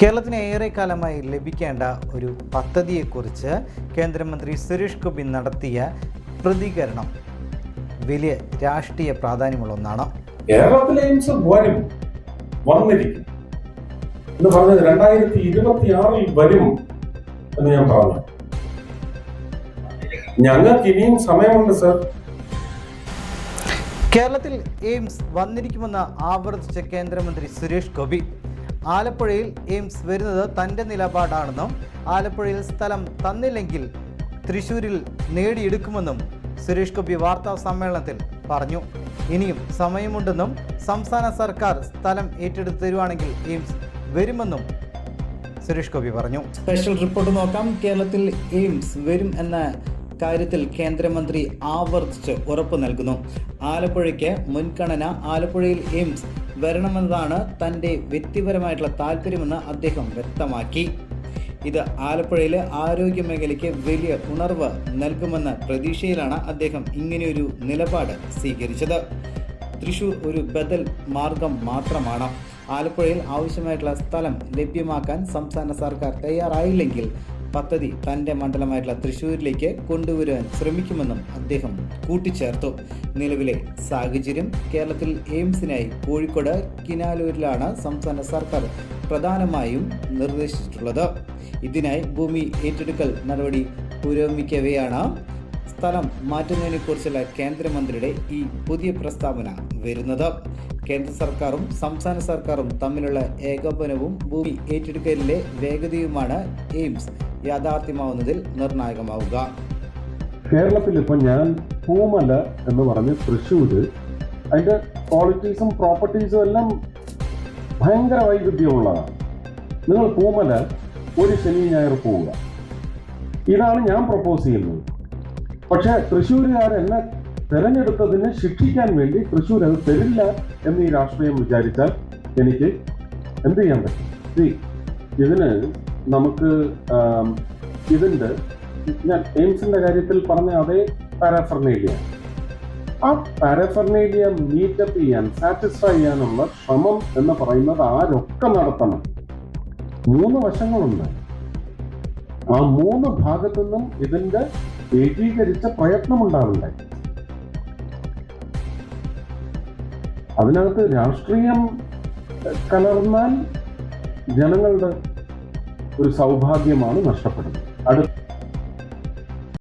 കേരളത്തിന് ഏറെക്കാലമായി ലഭിക്കേണ്ട ഒരു പദ്ധതിയെക്കുറിച്ച് കേന്ദ്രമന്ത്രി സുരേഷ് ഗോപി നടത്തിയ പ്രതികരണം. വലിയ രാഷ്ട്രീയ പ്രാധാന്യമുള്ള ഒന്നാണ് കേരളത്തിലെ എയിംസ് വരും വന്നിരിക്കും എന്ന് പറഞ്ഞത് രണ്ടായിരത്തി വരും എന്ന് ഞാൻ പറഞ്ഞു. ഞങ്ങൾക്ക് ഇനിയും സമയമുണ്ട് സർ. കേരളത്തിൽ എയിംസ് വന്നിരിക്കുമെന്ന് ആവർത്തിച്ച കേന്ദ്രമന്ത്രി സുരേഷ് ഗോപി. ആലപ്പുഴയിൽ എയിംസ് വരുന്നത് തന്റെ നിലപാടാണെന്നും ആലപ്പുഴയിൽ സ്ഥലം തന്നില്ലെങ്കിൽ തൃശൂരിൽ നേടിയെടുക്കുമെന്നും സുരേഷ് ഗോപി വാർത്താ സമ്മേളനത്തിൽ പറഞ്ഞു. ഇനിയും സമയമുണ്ടെന്നും സംസ്ഥാന സർക്കാർ സ്ഥലം ഏറ്റെടുത്ത് തരുവാണെങ്കിൽ എയിംസ് വരുമെന്നും സുരേഷ് ഗോപി പറഞ്ഞു. സ്പെഷ്യൽ റിപ്പോർട്ട് നോക്കാം. കേരളത്തിൽ എയിംസ് വരും എന്ന കാര്യത്തിൽ കേന്ദ്രമന്ത്രി ആവർത്തിച്ച് ഉറപ്പ് നൽകുന്നു. ആലപ്പുഴയ്ക്ക് മുൻഗണന ആലപ്പുഴയിൽ എയിംസ് വരണമെന്നതാണ് തന്റെ വ്യക്തിപരമായിട്ടുള്ള താല്പര്യമെന്ന് അദ്ദേഹം വ്യക്തമാക്കി. ഇത് ആലപ്പുഴയിലെ ആരോഗ്യ മേഖലയ്ക്ക് വലിയ ഉണർവ് നൽകുമെന്ന പ്രതീക്ഷയിലാണ് അദ്ദേഹം ഇങ്ങനെയൊരു നിലപാട് സ്വീകരിച്ചത്. തൃശൂർ ഒരു ബദൽ മാർഗം മാത്രമാണ്. ആലപ്പുഴയിൽ ആവശ്യമായിട്ടുള്ള സ്ഥലം ലഭ്യമാക്കാൻ സംസ്ഥാന സർക്കാർ തയ്യാറായില്ലെങ്കിൽ പദ്ധതി തന്റെ മണ്ഡലമായിട്ടുള്ള തൃശൂരിലേക്ക് കൊണ്ടുവരുവാൻ ശ്രമിക്കുമെന്നും അദ്ദേഹം കൂട്ടിച്ചേർത്തു. നിലവിലെ സാഹചര്യം കേരളത്തിൽ എയിംസിനായി കോഴിക്കോട് കിനാലൂരിലാണ് സംസ്ഥാന സർക്കാർ പ്രധാനമായും നിർദ്ദേശിച്ചിട്ടുള്ളത്. ഇതിനായി ഭൂമി ഏറ്റെടുക്കൽ നടപടി പുരോഗമിക്കവെയാണ്. സ്ഥലം മാറ്റുന്നതിനെക്കുറിച്ചുള്ള കേന്ദ്രമന്ത്രിയുടെ ഈ പുതിയ പ്രസ്താവന വരുന്നത്. കേന്ദ്ര സർക്കാരും സംസ്ഥാന സർക്കാരും തമ്മിലുള്ള ഏകോപനവും ഭൂമി ഏറ്റെടുക്കലിലെ വേഗതയുമാണ് എയിംസ്. യാഥാർത്ഥ്യമാവുന്നതിൽ നിർണായകമാവുക. കേരളത്തിൽ ഇപ്പൊ ഞാൻ പൂമല എന്ന് പറഞ്ഞ് തൃശ്ശൂർ അതിന്റെ ക്വാളിറ്റീസും പ്രോപ്പർട്ടീസും എല്ലാം ഭയങ്കര വൈവിധ്യമുള്ളതാണ്. നിങ്ങൾ പൂമല ഒരു ശനി ഞായർ പോവുക. ഇതാണ് ഞാൻ പ്രപ്പോസ് ചെയ്യുന്നത്. പക്ഷേ തൃശ്ശൂരുകാർ എന്നെ തെരഞ്ഞെടുത്തതിന് ശിക്ഷിക്കാൻ വേണ്ടി തൃശ്ശൂർ അത് തരില്ല എന്ന് ഈ രാഷ്ട്രീയം വിചാരിച്ചാൽ എനിക്ക് എന്ത് ചെയ്യാൻ പറ്റും? ഇതിന് നമുക്ക് ഇതുണ്ട്. ഞാൻ എയിംസിന്റെ കാര്യത്തിൽ പറഞ്ഞ അതേ പാരാഫർണേലിയ ആ പാരാഫർണേലിയ മീറ്റപ്പ് ചെയ്യാൻ സാറ്റിസ്ഫൈ ചെയ്യാനുള്ള ശ്രമം എന്ന് പറയുന്നത് ആരൊക്കെ നടത്തണം? മൂന്ന് വശങ്ങളുണ്ട്. ആ മൂന്ന് ഭാഗത്തു നിന്നും ഇതിന്റെ ഏകീകരിച്ച പ്രയത്നമുണ്ടാവില്ലേ അതിനകത്ത് രാഷ്ട്രീയം കലർന്നാൽ ജനങ്ങളുടെ ഒരു സൗഭാഗ്യമാണ് നഷ്ടപ്പെടുന്നത്. അടുത്ത